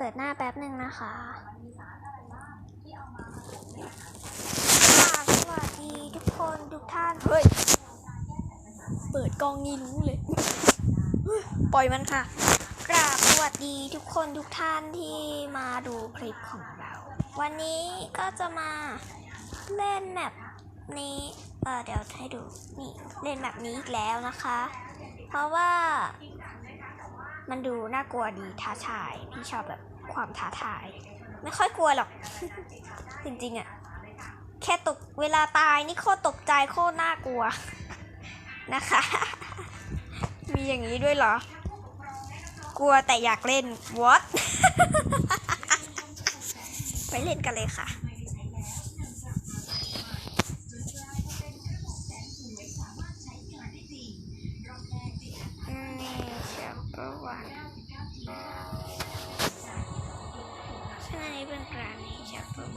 เปิดหน้าแป๊บหนึ่งนะคะค่ะสวัสดีทุกคนทุกท่าน เฮ้ย เปิดกล้องงี้รู้เลย ปล่อยมันค่ะ กราบสวัสดีทุกคนทุกท่านที่มาดูคลิปของเรา วันนี้ก็จะมาเล่นแมปนี้ เออเดี๋ยวให้ดู นี่ เล่นแบบนี้อีกแล้วนะคะ เพราะว่า มันดูน่ากลัวดีท้าทาย พี่ชอบแบบความท้าทาย ไม่ค่อยกลัวหรอก จริงๆอะแค่ตกเวลาตายนี่โคตรตกใจโคตรน่ากลัวนะคะ มีอย่างนี้ด้วยเหรอ กลัวแต่อยากเล่น what ไปเล่นกันเลยค่ะ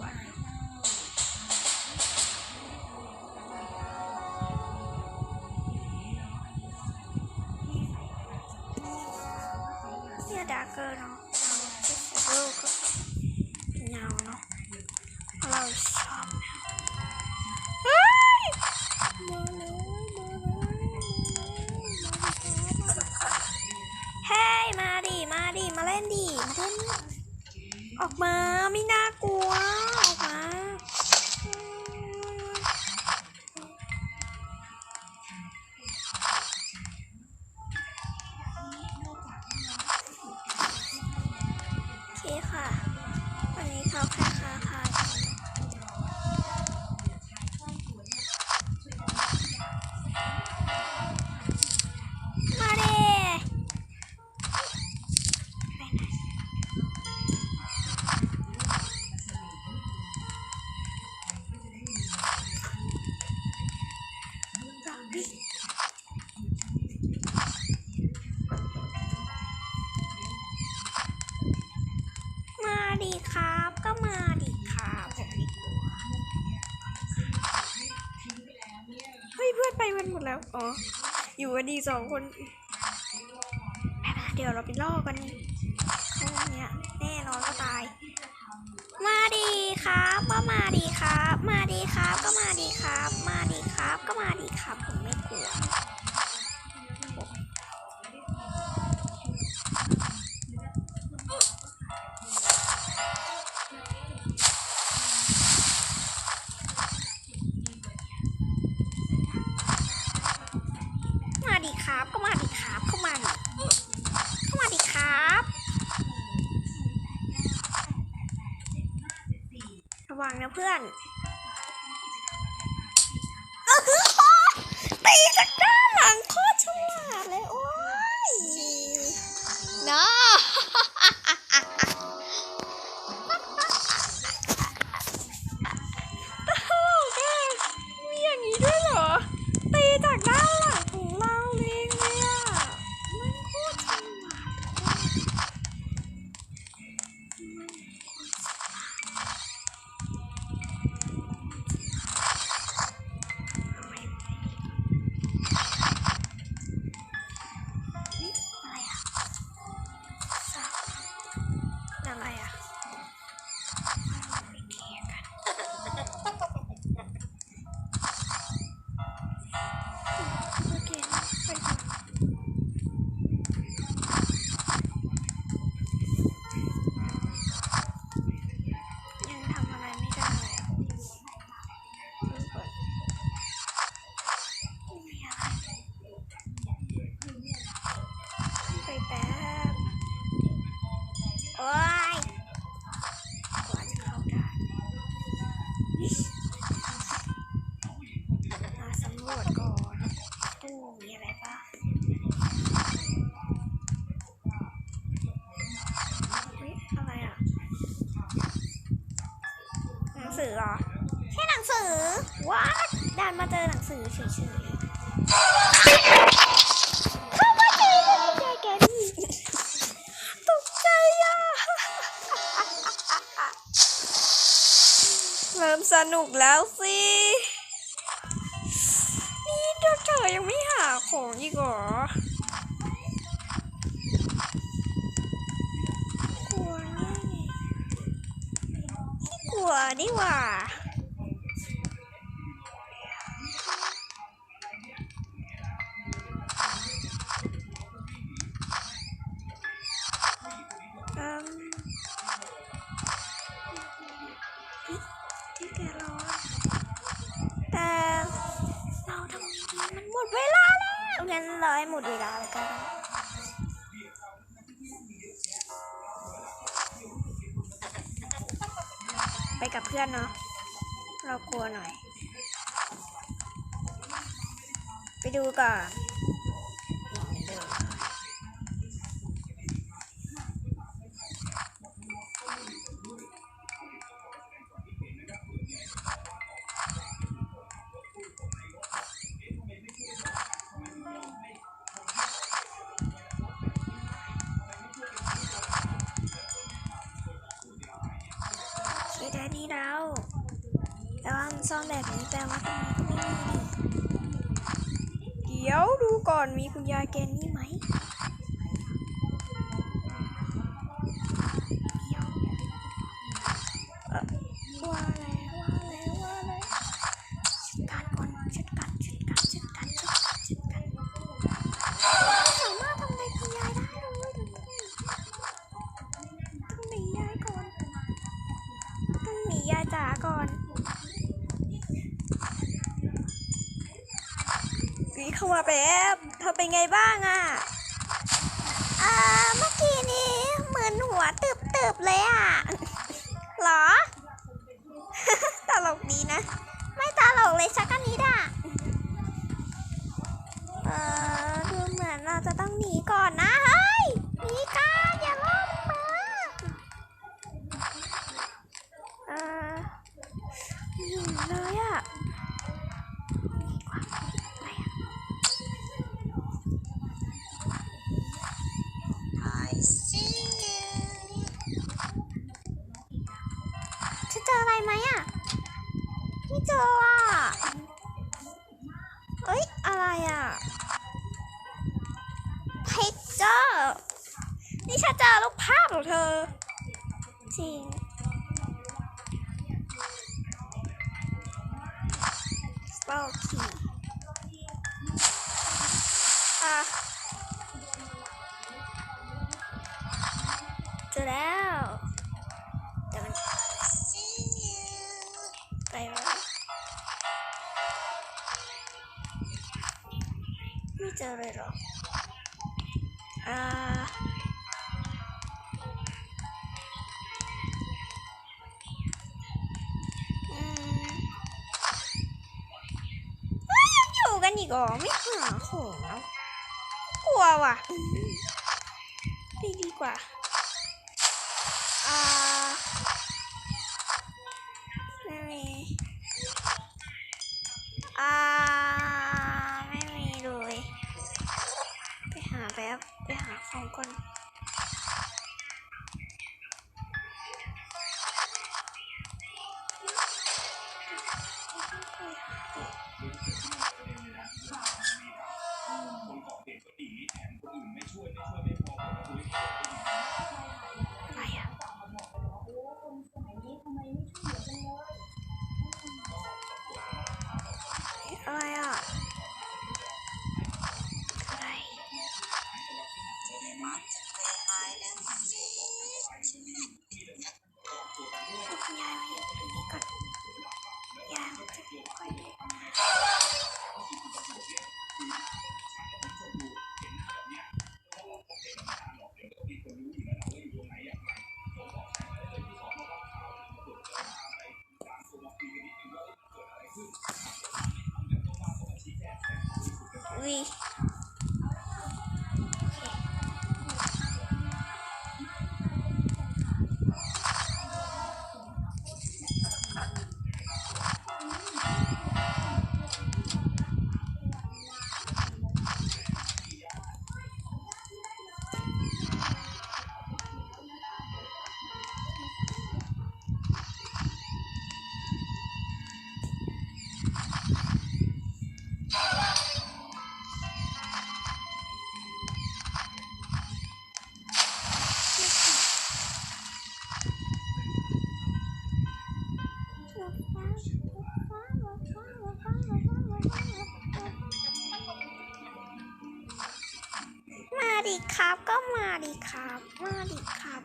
Black. มาดีครับ ก็มาดีครับผมไม่กลัวเฮ้ยเพื่อนไปมันหมดแล้ว อ๋อ อยู่กันดีสองคนไปๆเดี๋ยวเราไปล่อกันเขาเนี้ยแน่นอนก็ตาย มาดีครับ ก็มาดีครับ มาดีครับ ก็มาดีครับ มาดีครับ ก็มาดีครับ น อะไนุกแล้วสินี่เจออยังไม่หาของอีกเหรอกลัวนี่กลัวนี่ว่า งั้นรอให้หมดเวลาแล้วกันไปกับเพื่อนเนาะเรากลัวหน่อย ไปดูก่อน เราแต่ว่ามันซ่อนแบบนี้แปลว่าตรงนี่เดี๋ยวดูก่อนมีคุณยายแกนี่ แปบเธอเป็นไงบ้างอะเออเมื่อกี้นี้เหมือนหัวตึบๆเลยอะ Falcon. อ๋อไม่หาของแล้วกลัวว่ะดีดีกว่าอ่า Bye.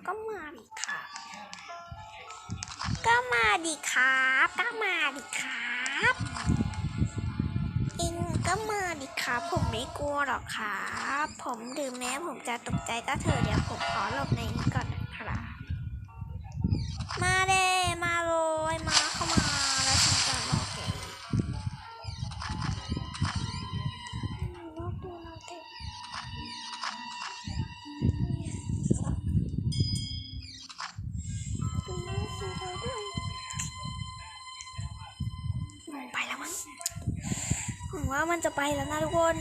ก็มาดิครับก็มาดิครับ ก็มาดิครับเองก็มาดิครับ ผมไม่กลัวหรอกครับ ผมดื่มแม้ผมจะตกใจก็เถอะเดี๋ยวผมขอหลบในนี้ก่อนนะครับมาเด้มาเลยมา ผมว่ามันจะไปแล้วนะทุกคน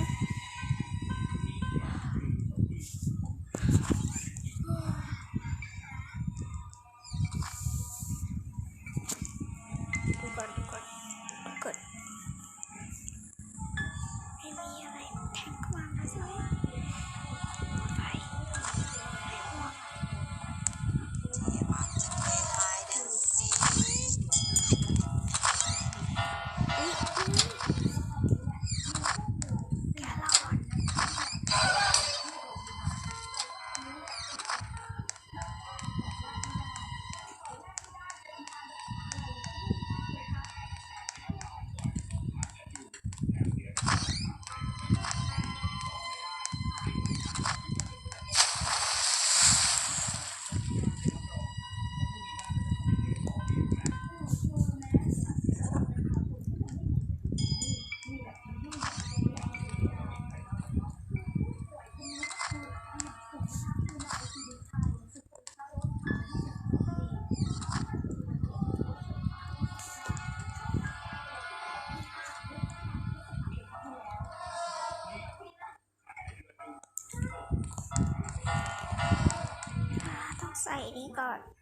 ต้อ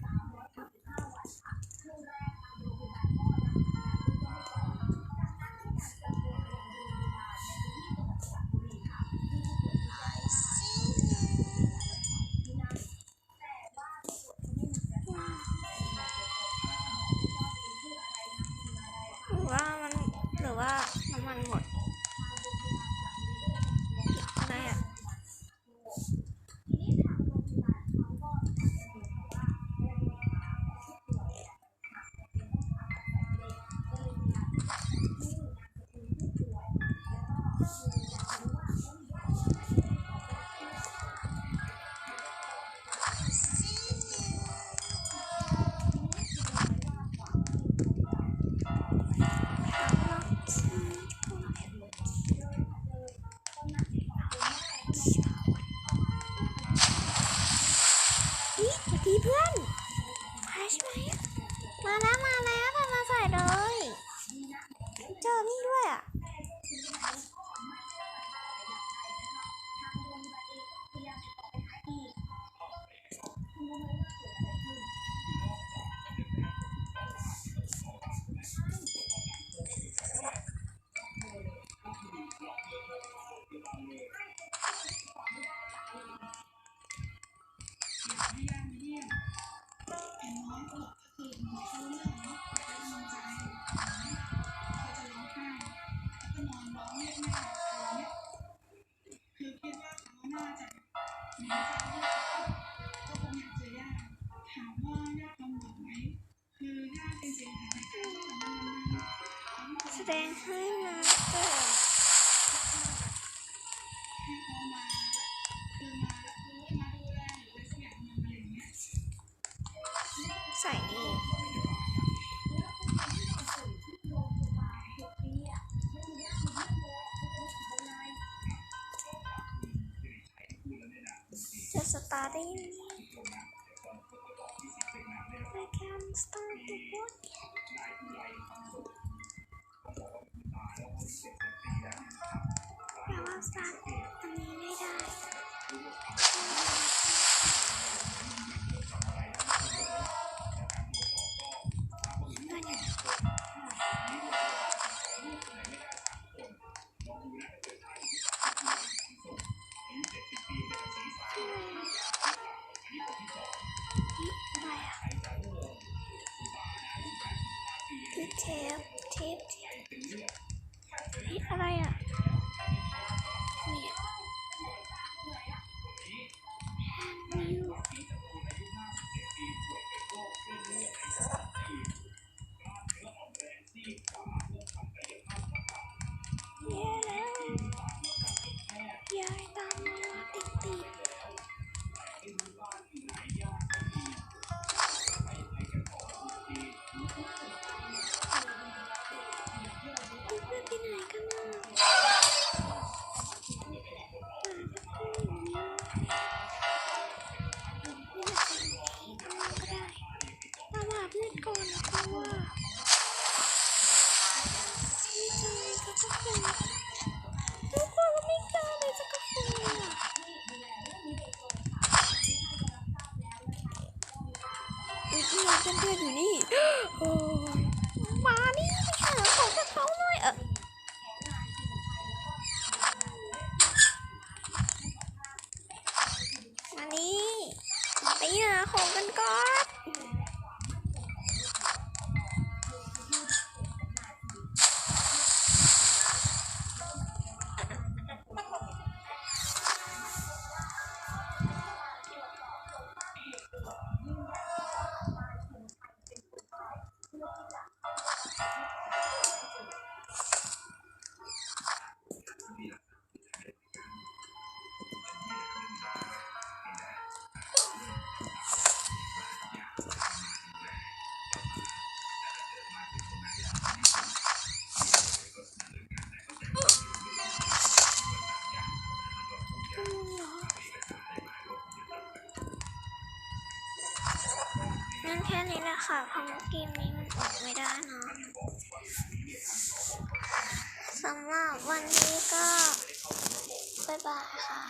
ดงให้มาก่อใส่นี่จะสตาร์ทได้ แของกันก่อน ค่ะเพราะเกมนี้มันออกไม่ได้เนาะสำหรับวันนี้ก็ บ๊ายบายค่ะ